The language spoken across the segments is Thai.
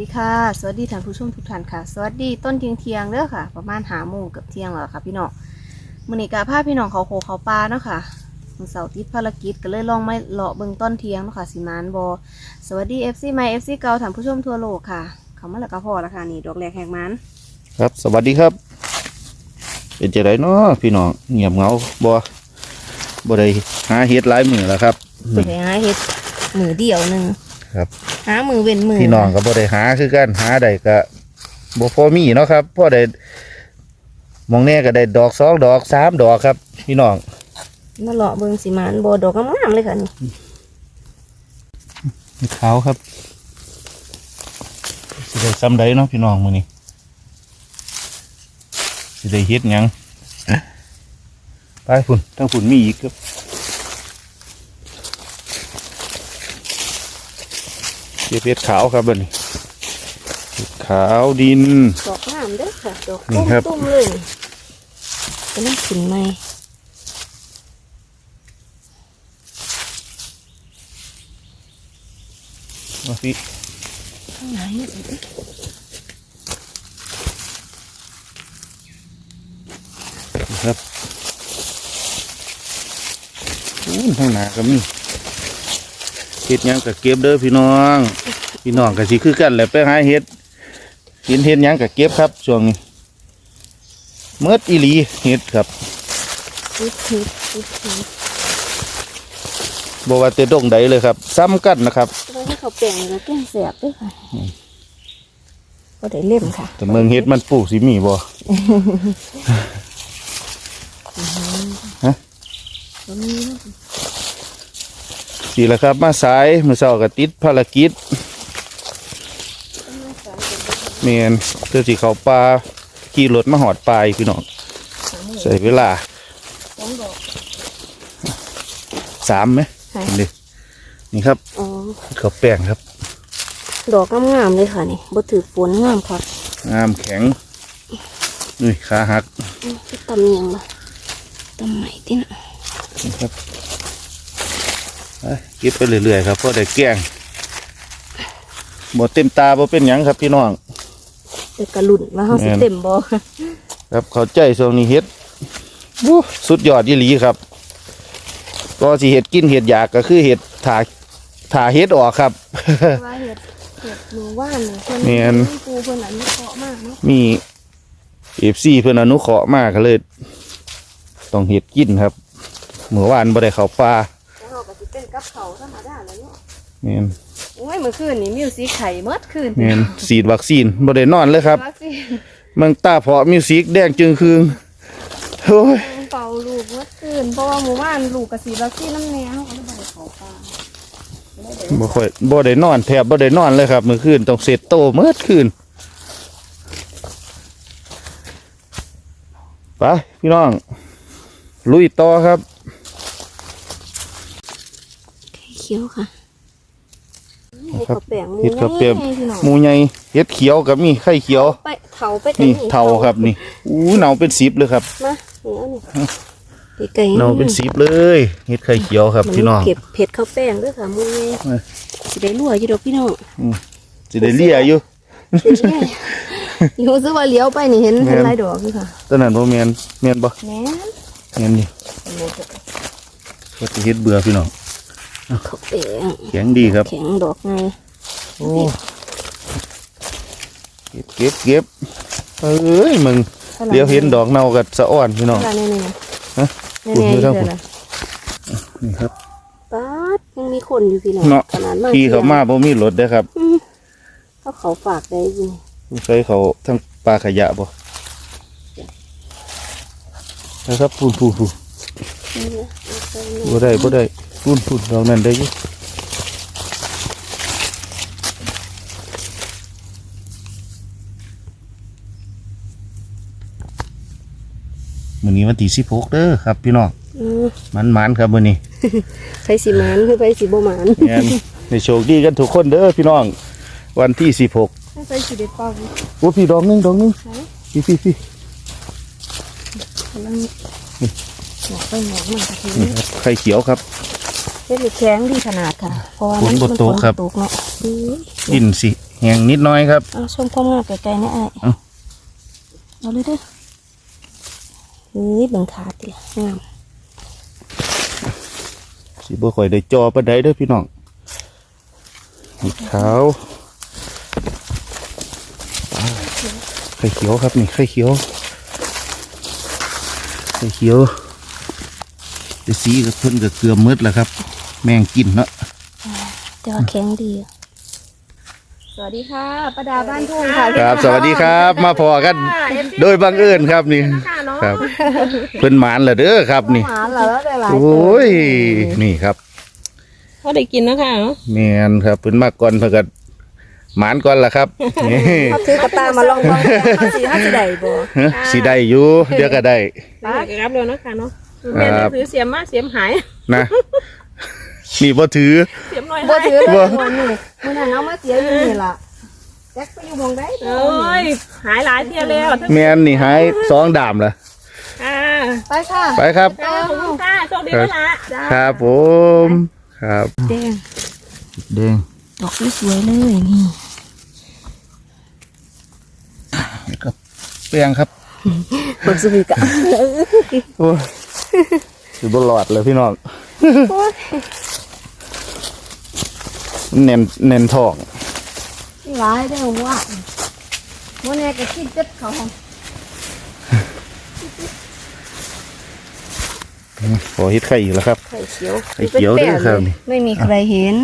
ดีค่ะ สวัสดีท่านผู้ชมทุกท่านค่ะ สวัสดีต้นเทียงเทียงๆเด้อค่ะ ประมาณหาโมงเกับเที่ยงแล้วค่ะพี่น้องมื้อนี้กาพาพี่น้องเขาโคเขาปลาเนาะค่ะมื้อเสาร์ติดภารกิจก็เลยลองมาเลาะเบิ่งต้นเทียงเนาะค่ะสิมานบสวัสดี FC ใหม่ FC เก่าท่านผู้ชมทั่วโลกค่ะ เขามาแล้วก็พอแล้วค่ะนี่ดอกแรกแหกมันครับสวัสดีครับ เป็นจะไดเนาะพี่น้องเงียบเหงาบ่บ่ได้หาเฮ็ดหลายมือแล้วครับเปิดหาเฮ็ดมือเดียวหนึงครับ หามือเว้นมือพี่น้องก็บ่ได้หาคือกันหาได้ก็บ่พอมีเนาะครับพอได้มองแน่ก็ได้ดอกสองดอกสามดอกครับ พี่น้องมาเลาะเบิ่งสิมานบดอกงามๆเลยค่ะนี่ขาวครับสิได้ซ้ำใดเนาะพี่น้องมื้อนี้สิได้เฮ็ดหยังไปฝุ่นทั้งฝุ่นมีอีกครับ เก็บเฮ็ดขาวครับบัดนี้เฮ็ดขาวดิน ดอกงามเด้อค่ะ ดอกนี่ตุ้มครับ ตุ้มเลยก็ต้องขึ้นใหม่มาสิข้างไหนครับอู้ทางหน้าก็มี เฮ็ดหยังก็เก็บเด้อพี่น้อง พี่น้องก็สิคือกันแหละไปหาเฮ็ดกินเฮ็ดหยังก็เก็บครับช่วงนี้เมื่ออีหลีเฮ็ดครับนิดนิดนิดนิดบ่ว่าแต่ดงใดเลยครับ ซ้ำกันนะครับแล้วให้เขาแปลงแล้วแก้งแสบด้วยค่ะก็ได้เล่มค่ะ แต่เมืองเฮ็ดมันปลูกสิมีบ่ ก็มีสิละครับ มาสายมื้อเช้าก็ติดภารกิจแม่นเพื่อสิเข้าป่าขี่รถมาหอดปลายพี่น้องใช้เวลาสองดอกสามไหมค่ะนี่นี่ครับอ๋อข้าวแป้งครับ ดอกงามๆเลยค่ะนี่บ่ถือฝนงามค่ะงามแข็งนี่ขาหักอื้อที่ตำเนียงมาตำใหม่ที่น่ะนี่ครับไป เก็บไปเรื่อยๆครับเพราะได้แกงบ่เต็มตาบ่เป็นหยังครับพี่น้องแต่กระลุ่นว่าเฮาสิแม่นเต็มบ่ค่ะครับเขาใจช่วงนี้เฮ็ดวู้สุดยอดยี่หลีครับก็สิเห็ดกินเห็ดอยากก็คือเห็ดถาถาเห็ดออกครับ ว่าเฮ็ดเฮ็ดหมู่บ้านนี่เพิ่นแม่นปูเพิ่นอันนี้เพาะมากเนาะมีเอฟซีเพื่อนอนุเคราะห์มากก็เลย ต้องเห็ดกินครับ เมื่อวานบ่ได้เข้าป่าแล้วเฮา ก็สิเป็นกับเขาวธรรมดาแล้วเนาะแม่นโอ้ยเมื่อคืนนี่มิวสิกไข่เมื่อคืนแม่นฉีดวัคซีนบ่ได้นอนเลยครับวัคซีนเมืองตาเพาะมิวสิกแดงจึงคืงโอ้ยเป่าลูกเมื่อคืนเพราะว่าหมู่บ้านลูกกระสีวัคซีนน้ำแนวเขาก็เลยบ่ไปเขาปลาเลยเดี๋ยวบ่ค่อยบ่ได้นอนแทบบ่ได้นอนเลยครับเมื่อคืนต้องเสร็จโตเมื่อคืนไปพี่น้อง ลุยต่อครับ เขียวค่ะครับเห็ดเห็ดข้าข้าววเปีเปียยกกพี่น้องหมูใหญ่เห็ดเขียวกับมีไข่เขียวไปเถาไปนี่เทาครับนี่อู้เนาเป็นสิบเลยครับมานี่เอานี่ไปไก่เนาเป็นสิบเลยเห็ดไข่เขียวครับพี่น้องเก็บเผ็ดข้าวแป้งด้วยค่ะมูนี่เออสิได้รั่วอยู่ดอกพี่น้องจะได้เลี่ยอยู่สิได้อยู่ซื้อว่าเลี้ยวไปนี่เห็นเห็นหลายดอกอยู่ค่ะตอนนั้นบ่แม่นแม่นบ่แหน่แม่นนี่ก็สิเฮ็ดเบื่อพี่น้อง ข้าวแป้งแข็งดีครับ แข็งดอกไงโอ้เก็บเก็บเก็บเอ้ยมึงเดี๋ยวเห็นดอกเน่ากับสะอ้อนพี่น้องนี่นี่นี่ฮะนี่นี่พูดนี่พูดเดี๋ยวนะนี่ครับป๊าดยังมีคนอยู่พี่น้องเนาะขนาดมากขี่เขามาบ่มีรถเด้อครับเขาเขาฝากได้จริงใส่เขาทั้งปลาขยะบ่นะครับพูนพูนพูนนี่นะเอาไปหน่อยบ่ได้บ่ได้ พูนพูนดอกนั้นได้อยู่มื้อนี้วันที่16เด้อครับ พี่น้องอืมมันๆครับมื้อนี้ไปสิหมานคือไปสิบ่หมานแม่นในโชคดีกันทุกคนเด้อพี่น้อง วันที่สิบหกไปสิเด็ดเป้าโอ้พี่ดอกหนึงดอกหนึงใช่พี่พี่พี่กำลังหมอกไปหมอกมันกะทินี่ครับไข่เขียวครับ เป็นแข็งดีขนาดค่ะเพราะว่าฝนบ่ตกครับ ฝนตกเนาะอืมดินสิแห้งนิดหน้อยครับ เอาชมความงามไกลๆนะไอ้เอา เอาเลยเด้อเฮ้ยเบิ่งขาติละงามสิบ่ค่อยได้จอปานใดเด้อพี่น้องเห็ดขาวไข่เขียวครับนี่ไข่เขียวไข่เขียวจะสีกับเพิ่นกับเกลือมืดแล้วครับ แมงกินเนาะแต่ว่าแข็งดี สวัสดีค่ะประดาบ้านทุ่งค่ะครับ สวัสดีครับ มาพอกัน โดยบังเอิญครับนี่ ครับเพิ่นหมานแล้วเด้อครับนี่หมาเหรอได้หลายโอ้ยนี่ครับเขาได้กินนะคะเนาะแมนครับเพิ่นมาก่อนเพิ่นก็หมานก่อนล่ะครับนี่เขาถือกระตามาลองลองเขาสิเขาสิได้บ่ฮะสิได้อยู่เดี๋ยวก็ได้ไปครับเร็วนะคะเนาะแม่ครับถือเสียมมาเสียมหายนะ นี่บ่ถือ เสียมหน่อยบ่หายถือเลยบ่ บ่นี่มื้อนั้นเอามาเสียอยู่นี่ล่ะแจ็คไปอยู่หมองใดเอ้ยหายหลายเที่ยวแล้วแมนนี่หายสองดามละค่ะไปค่ะไปครับขอบคุณค่ะโชคดีด้วยละ จ้าครับผมครับแดงแดงดอกสวยๆเลยนี่ครับแป้งครับเบิกสวีกะโอ้ยสิบ่หลอดเลยพี่น้อง แน่นแน่นท้องหลายเด้อว่ามื้อนี้ก็คิดจัดเขาห้องขอเฮ็ดไข่อีกแล้วครับไข่เขียวไข่เขียวเด้อครับนี่ไม่มีใครเห็น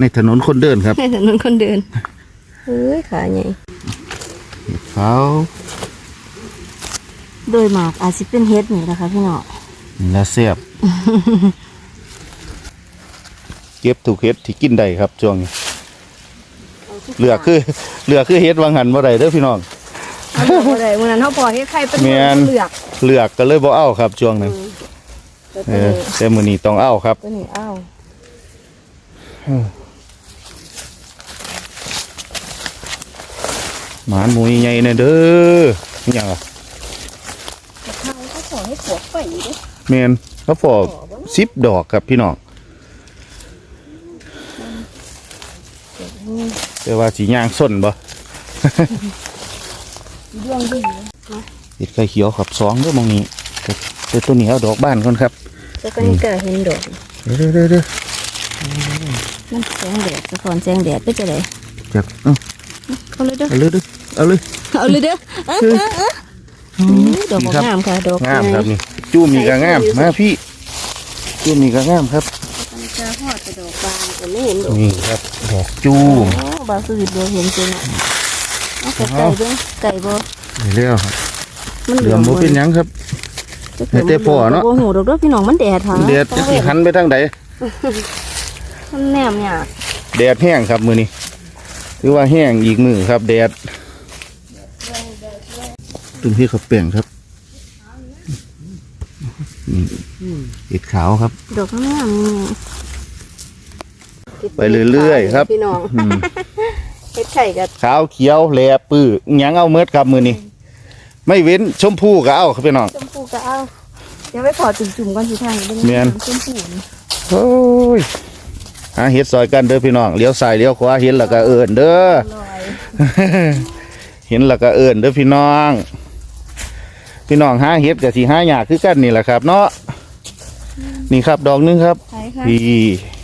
ในถนนคนเดินครับให้ถนนคนเดินเฮ้ยขาใหญ่เขาโดยมากอาจสิเป็นเฮ็ดนี่แหละค่ะพี่น้องนี่ละแซ่บ เก็บถูกเฮ็ดที่กินได้ครับช่วงนี้เหลือคือเหลือคือเฮ็ดวางหันบ่ได้เด้อพี่น้องเอาเลือกบ่ได้มื้อนั้นเฮาพอเฮ็ดไข่เป็นแม่นเลือกเหลือกก็เลยบ่เอาครับช่วงนั้นตัวเอนี้อแต่มื้อนี้ต้องเอาครับตัวนี้อ้าวหมานหมูใหญ่ๆเนี่ยเด้อนี่หยังอะข้าวเขาขอให้ปวดไฟเด้อแม่นเขาฟอก10ดอกครับพี่น้อง แต่ว่าสิย่างส้นบ่เรื่องดีเห็ดไข่เขียวครับสองเด้อมองนี้แต่แต่ตัวนี้เอาดอกบ้านก่อนครับแต่ก็ยังกล้าเห็นดอกเด้อเด้อเด้อเด้อมันแสงแดดสะท้อนแสงแดดไปจะได้จับเอ้าเอาเลยเด้อเอาเลยเด้อเอาเลยเอาเลยเด้อเอ้อเอ้อเอ้ออืมดอกบ่งามค่ะดอกงามครับนี่จู้มีก็งามมาพี่จู้มีก็งามครับมันจะฮอดแต่ดอกบานแต่ไม่เห็นดอกนี่ครับดอกจู้โอ้ บางสวิตเดียวเห็นจริงอะเอาไก่ไก่เบ้งไก่บ่นี่แล้วครับมันเหลือมบ่เป็นหยังครับให้แต่พ่อเนาะ โอ้โหดอกเด้อพี่น้องมันแดดค่ะแดดจะสิหันไปทางใดมันแนมเนี่ยแดดแห้งครับมื้อนี้ถือว่าแห้งอีกมื้อครับ แดดตุ้มพี่เขาแป้งครับนี่เห็ดขาวครับ ดอกงามนี่ ไปเรื่อยๆครับพี่น้องอืมเฮ็ดไข่กับขาวเขียวแหลปื้อหยังเอาเมิดครับมือนี้ไม่เว้นชมพูก็เอาครับพี่น้องชมพูก็เอาเดี๋ยวไปขอจุ่มๆก่อนสิทางเป็นแม่นชมพูนี่โอ้ยหาเห็ดซอยกันเด้อพี่น้องเลี้ยวซ้ายเลี้ยวขวาเห็นแล้วก็เอินเด้ออร่อยเห็นแล้วก็เอินเด้อพี่น้อง พี่น้องหาเห็ดกับสีหายากคือกันนี่แหละครับ เนาะนี่ครับดอกหนึงครับใช่ค่ะพี่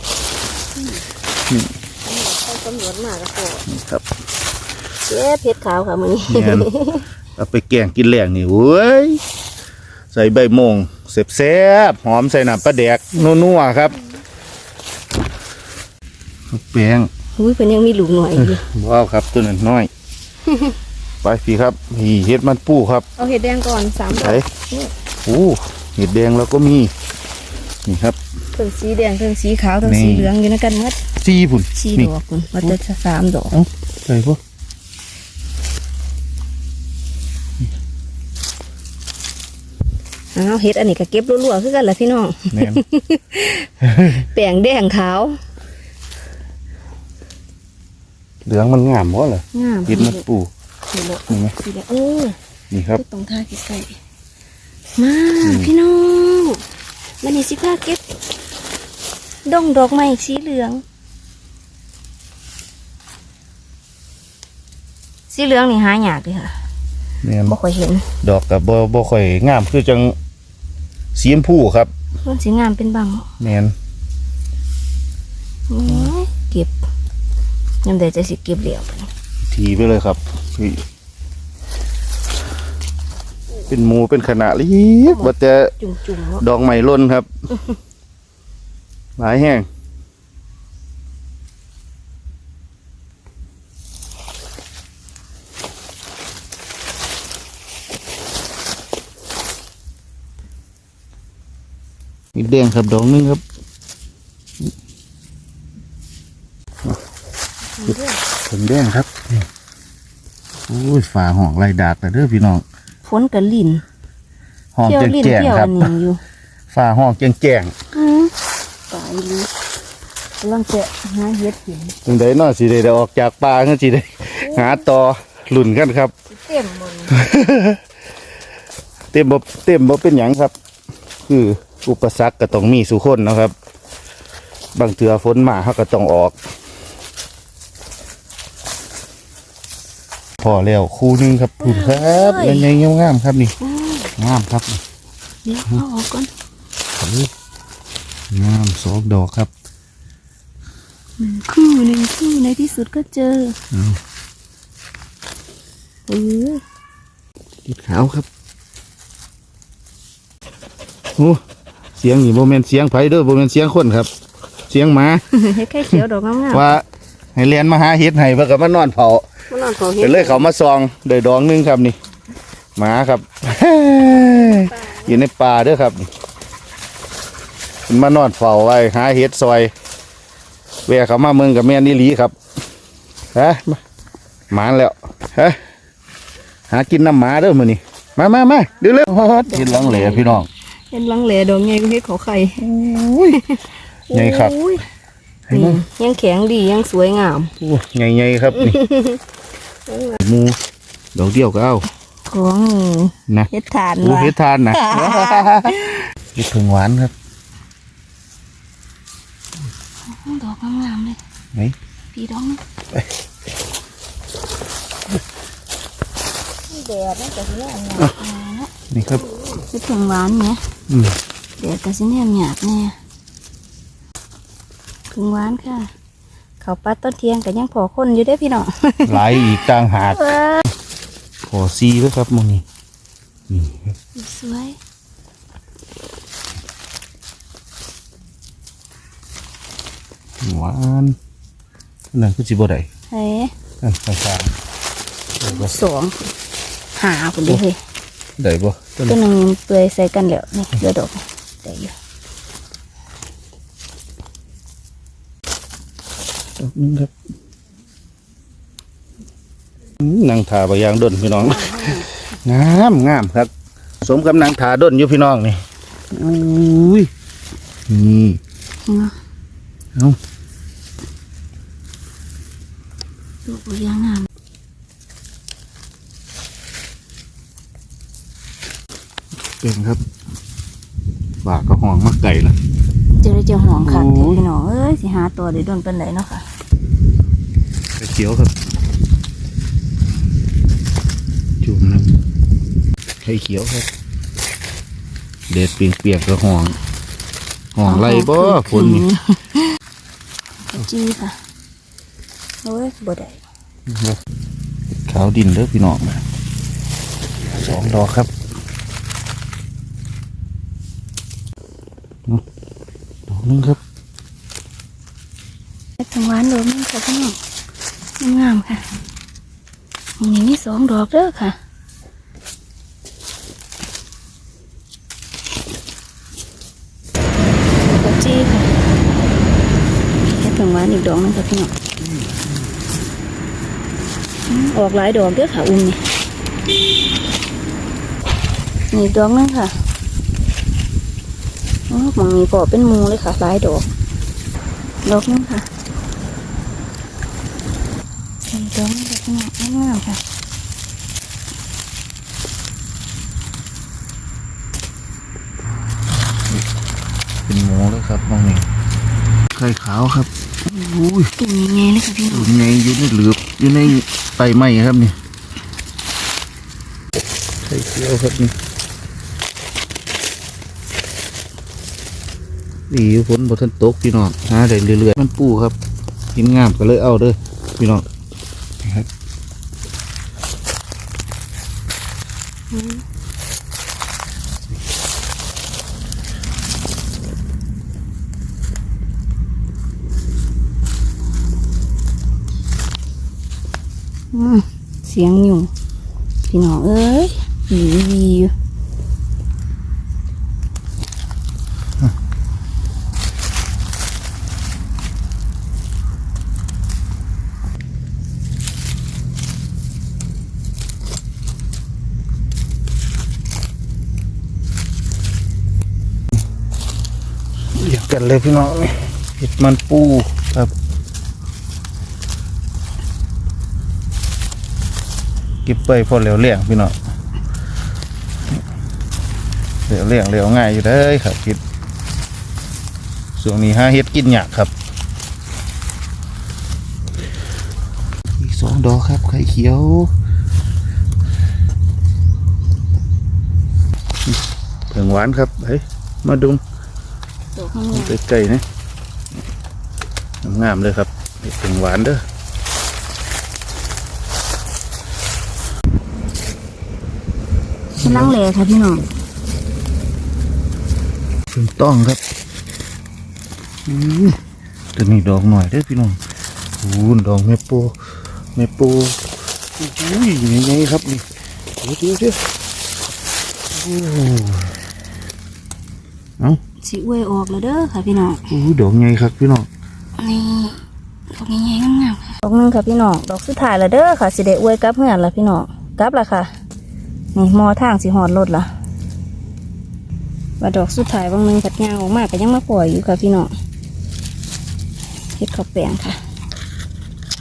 เขา ตำรวจมาก็ขอนี่ครับเจ๊เพชรขาวค่ะมื้อนี้แม่นเอาไปแกงกินแหลงนี่เว้ยใส่ใบโมงเสบแซ่บๆหอมใส่น้ำปลาแดกนัวๆครับแป้งอุ้ยเพิ่นยังมีลูกหน่อยอยู่ว้าวครับตัวนั้นน้อยไปพี่ครับนี่เห็ดมันปูครับ เอาเห็ดแดงก่อนสามดอไหนกโอ้เห็ดแดงแล้วก็มี นี่ครับเพิ่งสีแดงเพิ่งสีขาวเพิ่งนี่สีเหลืองอยู่ในกันหมด ซีผุนสีนี่ดอกคุณว่าจะสามดอกเอ้าใส่พวกอ้าวเห็ดอันนี้ก็เก็บรัวๆคือกันแหละพี่น้องแม่นแป้งแดงขาวเหลืองมันงามบ่เหรองามเห็ดมันปูสีเหลืองนี่ไหมสีเหลืองเออนี่ครับคือตรงท่าใกล้ๆมาพี่น้องมันนี่สิพาเก็บดงดอกไม้สีเหลือง สีเหลืองนี่หายากเลยค่ะแม่นบ่ค่อยเห็นดอกกับบ่บ่ค่อยงามคือจังสีชมพูครับมันสีงามเป็นบางแม่นโอ้ยเก็บยามใดจะสิเก็บเหลียวไปทีไปเลยครับนี่เป็นหมูเป็นขนาดเล็กบ่แต่จุ่มๆเนาะดอกใหม่ล้นครับ หลายแห้ง มีแดงครับดอกหนึงครับผลแดงครับนี่โอ้ยฝาห้องลายดากแต่เด้อพี่น้องฝนกับลิ่นห้องเที่ยวลิ่นแจ้งเที่ยวๆคอัรับนนี้อยู่ฝาห้องแจ้งอือตายลิกำลังจะหาเฮ็ดกินๆจังไดเนาะสิได้ได้ออกจากป่าก็สิได้หาต่อลุ่นกันครับ เต็มบนเต็มบ่เต็มบ่เป็นหยังครับ คือ อุปสรรคก็ต้องมีสุคนเนาะครับ บางเทื่อฝนมาเขาก็ต้องออก พอแล้วคู่หนึงครับคุณครับยังไงงามๆครับนี่งามครับเดี๋ยวเอาออกก่อนงามสองดอกครับคู่หนึ่งคู่ในที่สุดก็เจออืมเออติดขาวครับ โอ้ เสียงนี่โมเมนเสียงไผเด้อโมเมนเสียงคนครับ เสียงหมาเฮ็ดแค่เขียวดอกงามว่าให้เรียนมาหาเฮ็ดให้เพื่อกับมานอนเผาๆมันนอนขอเฮ็เป็ดนเลยเขามาซองได้ดองหนึงครับนี่หมาครับอยู่ในป่าเด้อครับมันมานอนเฝ้าไว้หาเฮ็ดซอยแวะเขามาเมืองกับแม่นี่หลีครับฮะมาหมาแล้วฮะหากินน้ำหมาเด้อมื้อนี้มามามาเดี๋ยวเร็วเฮ็ดหลังเหลพี่น้อง เฮ็ดลังแหลดอกใหญ่ก็เฮ็ดขอไข่ใหญ่ครับโอ้ยให้มึงนี่ยังแข็งดียังสวยงามโอ้ใหญ่ๆครับนี่หมูดอกเดียวก็เอาของนะเฮ็ดทานโอ้ว่ะเฮ็ดทานนะเฮ็ดผงหวานครับดอกงามๆเลยไหนพี่ดอกนึงแดดมันก็สิแนมหยาบแน่เนาะนี่ครับ เฮ็ดถึงหวานไหมอืมแดดก็สิแนมหยาบแน่ถึงหวานค่ะ เขาวปัดต้นเทียงก็ยังพอคนอยู่เด้อพี่น้องหลายอีกต่างหากพอซีด้วยครับหมองนี้นี่ครับสวยหวานนั่นคือสิบ่ได้เฮ้ยนั่นข้างสองหาคนเดียวเฮ้ยๆได้บ่ ต้นตัวหนึ่งเปื่อยใส่กันแล้วนี่เหลือดอกแต่อยู่ดอกนึงครับอืมนางทาบะยางดนพี่น้อง งามงามครับ สมกับนางทาดนอยู่พี่น้องนี่อุ้ยนี่เนาะเอาดอกบัวยางงาม เป็นครับบากก็ห่องมากไก่ละเจอได้เจอหอมค่ะโอ้ยพี่น้องเอ้ยสิหาตัวได้โดนเป็นไหนเนาะค่ะไข่เขียวครับ จุ่มน้ำไข่เขียวครับ เด็ดเปียงเปียกๆก็ห่องห่องไรบ่ฝนนี่กระจี้ค่ะโอ้ยบ่ได้ขาวดินเด้อพี่น้องสองดอกครับ ดอกนึงครับเฮ็ดถึงหวานดอกนึงค่ะพี่น้องงามค่ะนนี้มีสองดอกเด้อค่ะกระจีค่ะเฮ็ดถึงหวานอีกดอกนึงค่ะพี่น้องออกหลายดอกเด้อค่ะอุ้มนี่นี่ดอกนึงค่ะ อ๋อหมันมีปอเป็นหมูเลยค่ะหลายดอก ดอกนึงค่ะสีดอกนี่ก็งามงามค่ะเป็นหมูเลยครับน้องนี่ไข่ขาวครับอุ้ยตุ่มยังไงเลยค่ะพี่น้องอยู่ในอยู่ในหลืบอยู่ในไตไหม้ครับนี่ข่เขียวครับนี่ ดีฝนบนทันตกพี่น้องหาได้เรื่อยๆมันปูครับกินงามก็เลยเอาเด้อพี่น้องนะครับเสียงอยู่พี่น้องเอ้ยหนีวีอยู่ กันเลยพี่น้องนี่เห็ดมันปูครับ เก็บไปพอเหลวเลี่ยงพี่น้องเหลวเลี่ยงเหลวง่ายอยู่ได้อครับคิดช่วงนี้หาเห็ดกินหยากครับ อีกสองดอกครับไข่เขียวเผงหวานครับเฮ้ยมาดุง ตัวข้างในใกล้ๆนะงามๆเลยครับเห็ดเผิงหวานเด้อกำลังแหล่ค่ะพี่น้องถูกต้องครับอื้อตัวนี้ดอกหน่อยเด้อพี่น้องโอ้โหดอกแม่โปแม่โปอุ้ยยังไงครับนี่เดี๋ยวเดี๋ยวเดี๋ยวโอ้เอ้า สิอวยออกแล้วเด้อค่ะพี่น้องโอ้โหดอกไงครับพี่น้องนี่ดอกใหญ่ๆงามๆค่ะดอกหนึงค่ะพี่น้องดอกสุดท้ายแล้วเด้อค่ะสิได้อวยกลับเฮือนละพี่น้องกลับละค่ะนี่มอทางสิหอดรถละว่าดอกสุดท้ายบางหนึงผัดยางออกมาก็ยังมาปล่อยอยู่ค่ะพี่น้องเฮ็ดข้าวแปลงค่ะ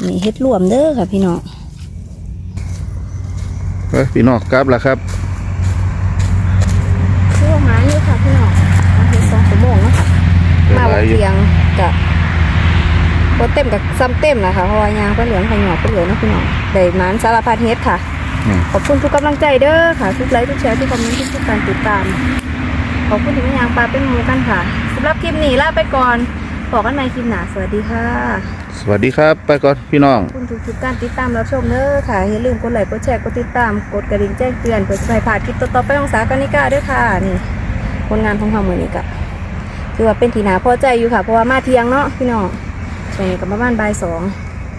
นี่เฮ็ดรวมเด้อค่ะพี่น้องไปพี่น้องกลับแล้วครับ ชื่อหมาอยู่ค่ะพี่น้องมาเฮ็ดสองชั่วโมงแล้วค่ะ มาวัน เที่ยงกับบ่เต็มกับซ้ำเต็มนะคะเพราะว่ายางไปเหลืองไปหยอกไปเหลืองเนาะพี่น้องได้หมานสารพัดเฮ็ดค่ะอืมขอบคุณทุกกำลังใจเด้อค่ะ ทุกไลค์ทุกแชร์ทุกคอมเมนต์ทุกการติดตาม ขอบคุณที่มายางปลาเป็นหมูกันค่ะสำหรับคลิปนี้ลาไปก่อนบอกกันในคลิปหน้าสวัสดีค่ะ สวัสดีครับ ไปก่อนพี่น้องขอบคุณทุกทุกๆการติดตามรับชมเด้อค่ะอย่าลืมกดไลค์กดแชร์กดติดตามกดกระดิ่งแจ้งเตือนเพื่อจะไม่พลาดคลิปต่อๆไปของสากานิกาด้วยค่ะนี่ผลงานของเราเมื่อนี้กับ คือว่าเป็นทีนาพอใจอยู่ค่ะ เพราะว่ามาเที่ยงเนาะพี่น้องใช่กับประมาณบ่ายสอง